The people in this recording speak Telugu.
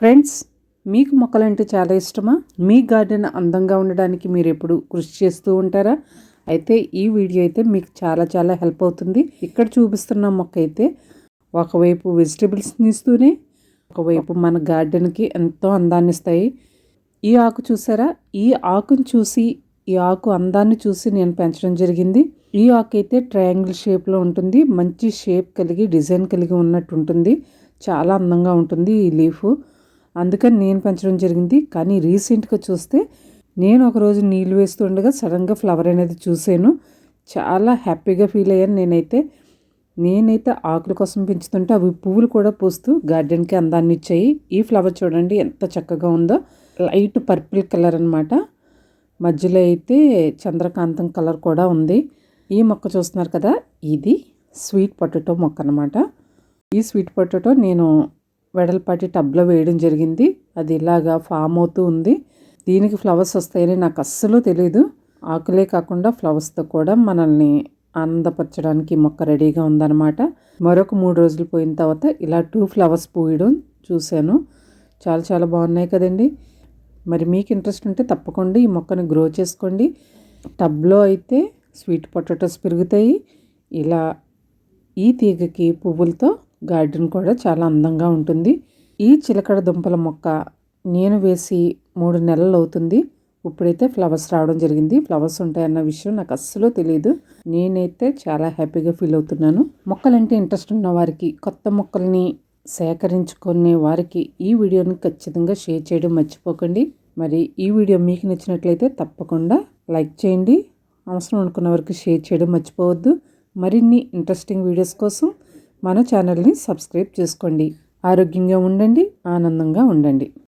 ఫ్రెండ్స్ మీకు మొక్కలంటే చాలా ఇష్టమా? మీ గార్డెన్ అందంగా ఉండడానికి మీరు ఎప్పుడు కృషి చేస్తూ ఉంటారా? అయితే ఈ వీడియో అయితే మీకు చాలా చాలా హెల్ప్ అవుతుంది. ఇక్కడ చూపిస్తున్న మొక్క అయితే ఒకవైపు వెజిటబుల్స్ని ఇస్తూనే ఒకవైపు మన గార్డెన్కి ఎంతో అందాన్ని ఇస్తాయి. ఈ ఆకు చూసారా? ఈ ఆకును చూసి ఈ ఆకు అందాన్ని చూసి నేను పెంచడం జరిగింది. ఈ ఆకు అయితే ట్రయాంగిల్ షేప్లో ఉంటుంది. మంచి షేప్ కలిగి డిజైన్ కలిగి ఉన్నట్టు ఉంటుంది. చాలా అందంగా ఉంటుంది ఈ లీఫ్. అందుకని నేను పెంచడం జరిగింది. కానీ రీసెంట్గా చూస్తే నేను ఒకరోజు నీళ్ళు వేస్తుండగా సడన్గా ఫ్లవర్ అనేది చూశాను. చాలా హ్యాపీగా ఫీల్ అయ్యాను నేనైతే. నేనైతే ఆకుల కోసం పెంచుతుంటే అవి పువ్వులు కూడా పూస్తూ గార్డెన్కి అందాన్ని ఇచ్చాయి. ఈ ఫ్లవర్ చూడండి ఎంత చక్కగా ఉందో. లైట్ పర్పుల్ కలర్ అనమాట మధ్యలో అయితే చంద్రకాంతం కలర్ కూడా ఉంది. ఈ మొక్క చూస్తున్నారు కదా ఇది స్వీట్ పొటాటో మొక్క అనమాట ఈ స్వీట్ పొటాటో నేను వెడల్పాటి టబ్లో వేయడం జరిగింది. అది ఇలాగా ఫామ్ అవుతూ ఉంది. దీనికి ఫ్లవర్స్ వస్తాయని నాకు అస్సలు తెలియదు ఆకులే కాకుండా ఫ్లవర్స్తో కూడా మనల్ని ఆనందపరచడానికి మొక్క రెడీగా ఉందన్నమాట. మరొక మూడు రోజులు పోయిన తర్వాత ఇలా టూ ఫ్లవర్స్ పూయడం చూశాను. చాలా చాలా బాగున్నాయి కదండి. మరి మీకు ఇంట్రెస్ట్ ఉంటే తప్పకుండా ఈ మొక్కను గ్రో చేసుకోండి. టబ్లో అయితే స్వీట్ పొటాటోస్ పెరుగుతాయి. ఇలా ఈ తీగకి పువ్వులతో గార్డెన్ కూడా చాలా అందంగా ఉంటుంది. ఈ చిలకడ దుంపల మొక్క నేను వేసి మూడు నెలలు అవుతుంది. ఇప్పుడైతే ఫ్లవర్స్ రావడం జరిగింది. ఫ్లవర్స్ ఉంటాయన్న విషయం నాకు అస్సలు తెలియదు నేనైతే చాలా హ్యాపీగా ఫీల్ అవుతున్నాను. మొక్కలంటే ఇంట్రెస్ట్ ఉన్న వారికి కొత్త మొక్కల్ని సేకరించుకునే వారికి ఈ వీడియోని ఖచ్చితంగా షేర్ చేయడం మర్చిపోకండి. మరి ఈ వీడియో మీకు నచ్చినట్లయితే తప్పకుండా లైక్ చేయండి. అవసరం అనుకున్న వరకు షేర్ చేయడం మర్చిపోవద్దు. మరిన్ని ఇంట్రెస్టింగ్ వీడియోస్ కోసం మన ఛానల్ని సబ్స్క్రైబ్ చేసుకోండి. ఆరోగ్యంగా ఉండండి ఆనందంగా ఉండండి.